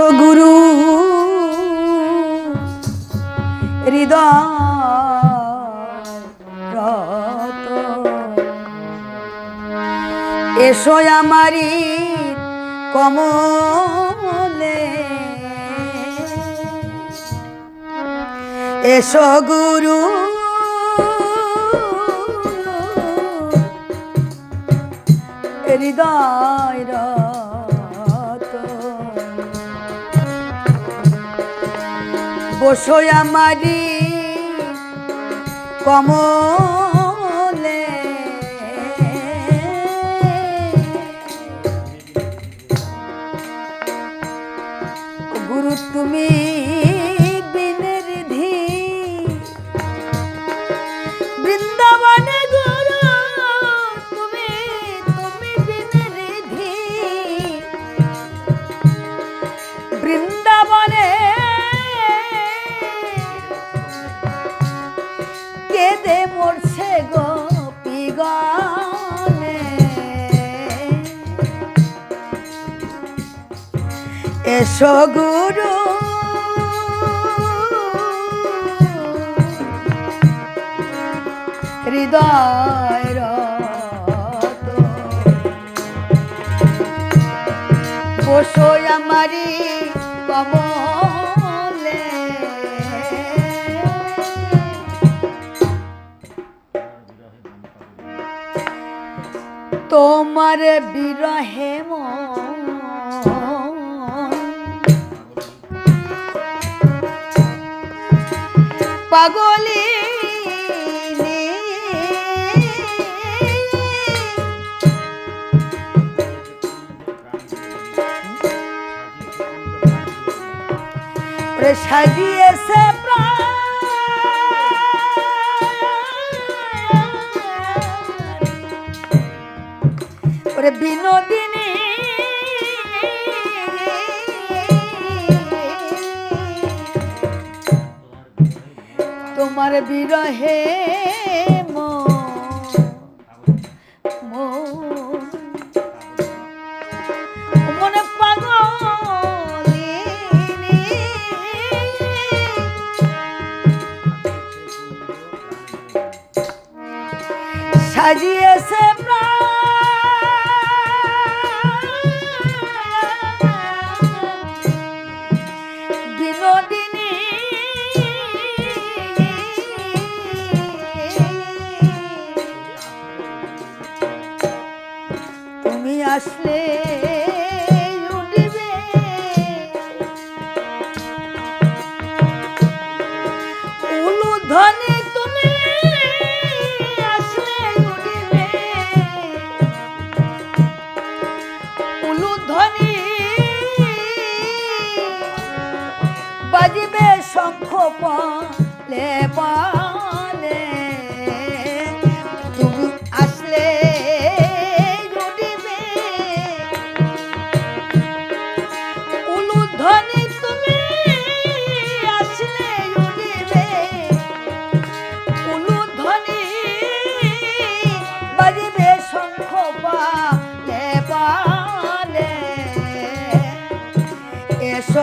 এসো গুরু হৃদয় এসো আমারি কমলে। এসো গুরু। হৃদয় বসো আমারি কমলে। গুরু তুমি বিনের ধি গুরু এসো গুরু। হৃদয় বসো আমারি কমলে। তোমার বিরহে মন পাগলি সাজিয়েছে প্রাণ। বিনোদিনী তোমার বিরহে সাজিয়েছে প্রাণ আসলে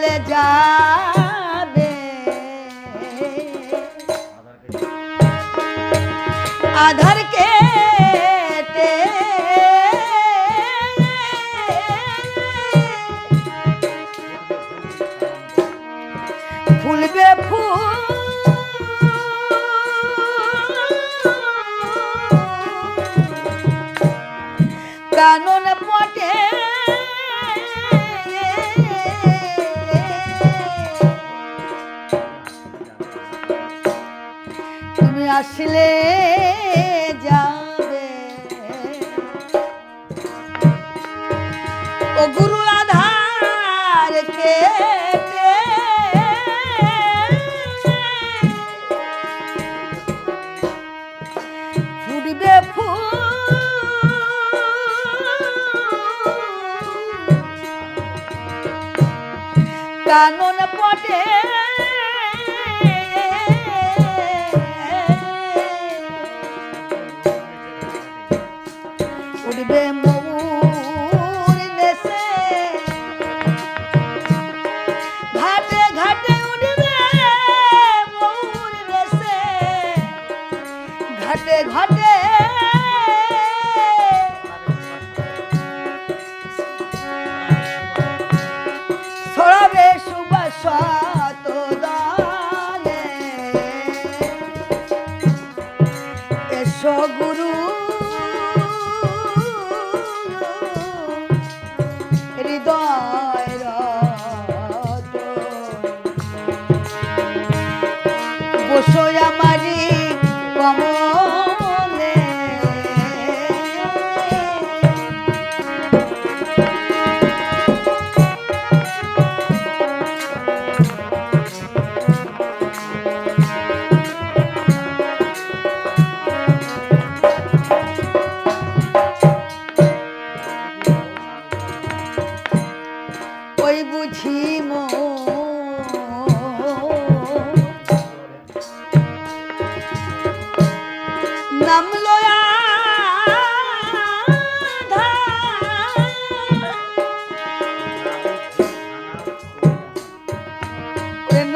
আসলে যাবে। আধার কেটে ফুলবে ফুল। কানন আসলে যাবে। ও গুরু আধার কে ফুটবে কানন পটে আসবে মো yo soy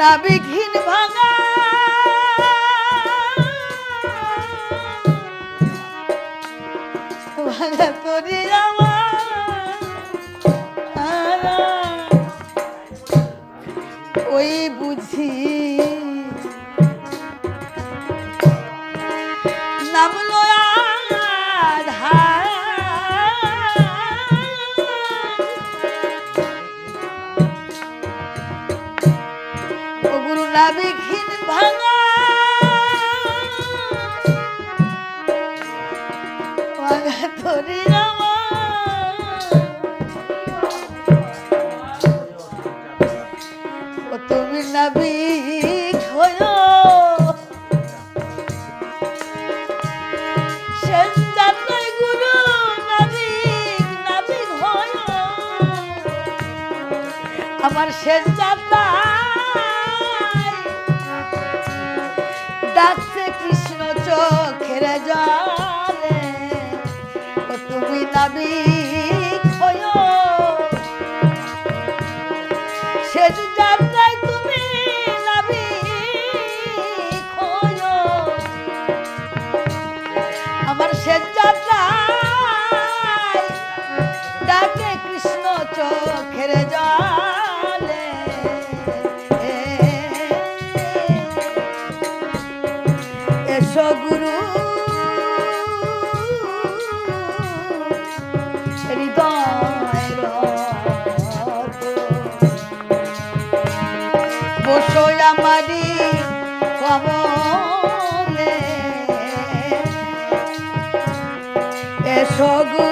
নাবিঘিন ভাঙা। ভাঙা তোরে আমার দেখিন ভাঙা। ভাঙা এসো গুরু। বসই আমারি কমলে। এসো গুরু